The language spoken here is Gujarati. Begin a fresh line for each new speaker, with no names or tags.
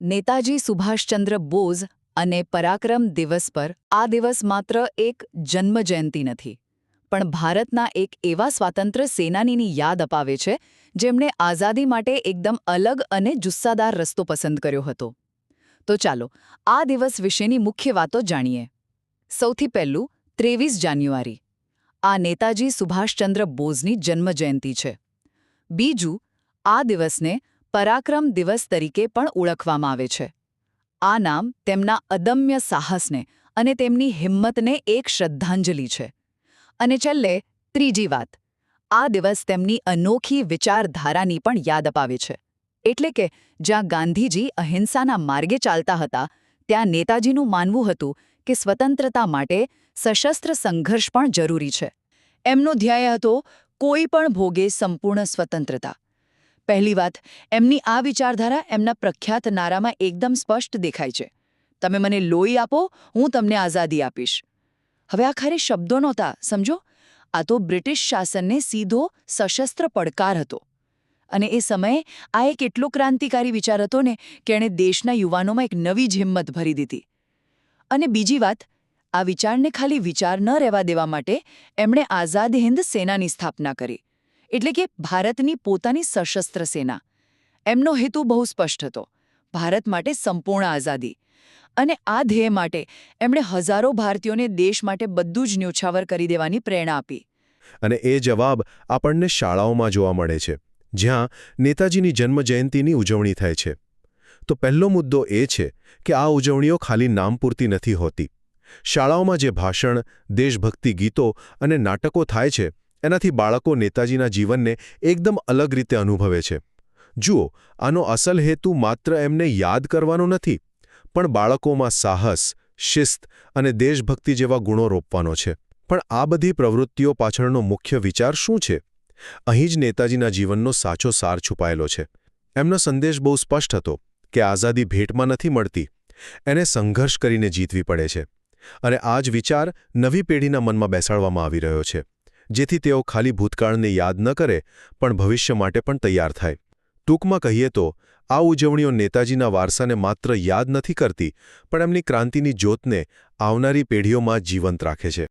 નેતાજી સુભાષચંદ્ર બોઝ અને પરાક્રમ દિવસ પર આ દિવસ માત્ર એક જન્મજયંતિ નથી, પણ ભારતના એક એવા સ્વાતંત્ર્ય સેનાનીની યાદ અપાવે છે, જેમણે આઝાદી માટે એકદમ અલગ અને જુસ્સાદાર રસ્તો પસંદ કર્યો હતો. તો ચાલો, આ દિવસ વિશેની મુખ્ય વાતો જાણીએ. સૌથી પહેલું, ત્રેવીસ જાન્યુઆરી. આ નેતાજી સુભાષચંદ્ર બોઝની જન્મજયંતિ છે. બીજું, આ દિવસને પરાક્રમ દિવસ તરીકે પણ ઓળખવામાં આવે છે. આ નામ તેમના અદમ્ય સાહસને અને તેમની હિંમતને એક શ્રદ્ધાંજલિ છે. અને છેલ્લે, ત્રીજી વાત. આ દિવસ તેમની અનોખી વિચારધારાની પણ યાદ અપાવે છે. એટલે કે, જ્યાં ગાંધીજી અહિંસાના માર્ગે ચાલતા હતા, ત્યાં નેતાજીનું માનવું હતું કે સ્વતંત્રતા માટે સશસ્ત્ર સંઘર્ષ પણ જરૂરી છે. એમનો ધ્યેય હતો, કોઈ પણ ભોગે સંપૂર્ણ સ્વતંત્રતા. પહેલી વાત, એમની આ વિચારધારા એમના પ્રખ્યાત નારામાં એકદમ સ્પષ્ટ દેખાય છે. તમે મને લોહી આપો, હું તમને આઝાદી આપીશ. હવે આ ખરે શબ્દો નહોતા, સમજો? આ તો બ્રિટિશ શાસનને સીધો સશસ્ત્ર પડકાર હતો. અને એ સમયે આ એક એટલો ક્રાંતિકારી વિચાર હતો ને, કે એણે દેશના યુવાનોમાં એક નવી જ હિંમત ભરી દીધી. અને બીજી વાત, આ વિચારને ખાલી વિચાર ન રહેવા દેવા માટે એમણે આઝાદ હિન્દ સેનાની સ્થાપના કરી. એટલે કે ભારતની પોતાની સશસ્ત્ર સેના. એમનો હેતુ બહુ સ્પષ્ટ હતો. ભારત માટે સંપૂર્ણ આઝાદી. અને આ ધ્યેય માટે એમણે હજારો ભારતીયોને દેશ માટે બધું જ ન્યોછાવર કરી દેવાની પ્રેરણા આપી.
અને એ જવાબ આપણને શાળાઓમાં જોવા મળે છે, જ્યાં નેતાજીની જન્મજયંતિની ઉજવણી થાય છે. તો પહેલો મુદ્દો એ છે કે આ ઉજવણીઓ ખાલી નામ પૂરતી નથી હોતી. શાળાઓમાં જે ભાષણ, દેશભક્તિ ગીતો અને નાટકો થાય છે એનાથી બાળકો નેતાજીના જીવનને એકદમ અલગ રીતે અનુભવે છે. જુઓ, આનો અસલ હેતુ માત્ર એમને યાદ કરવાનો નથી, પણ બાળકોમાં સાહસ, શિસ્ત અને દેશભક્તિ જેવા ગુણો રોપવાનો છે. પણ આ બધી પ્રવૃત્તિઓ પાછળનો મુખ્ય વિચાર શું છે? અહીં જ નેતાજીના જીવનનો સાચો સાર છુપાયેલો છે. એમનો સંદેશ બહુ સ્પષ્ટ હતો કે આઝાદી ભેટમાં નથી મળતી, એને સંઘર્ષ કરીને જીતવી પડે છે. અને આ જ વિચાર નવી પેઢીના મનમાં બેસાડવામાં આવી રહ્યો છે. જેથી તેઓ ખાલી ભૂતકાળને યાદ ન કરે, પણ ભવિષ્ય માટે પણ તૈયાર થાય. ટૂંકમાં કહીએ તો, આ ઉજવણીઓ નેતાજીના વારસાને માત્ર યાદ નથી કરતી, પણ એમની ક્રાંતિની જ્યોતને આવનારી પેઢીઓમાં જીવંત રાખે છે.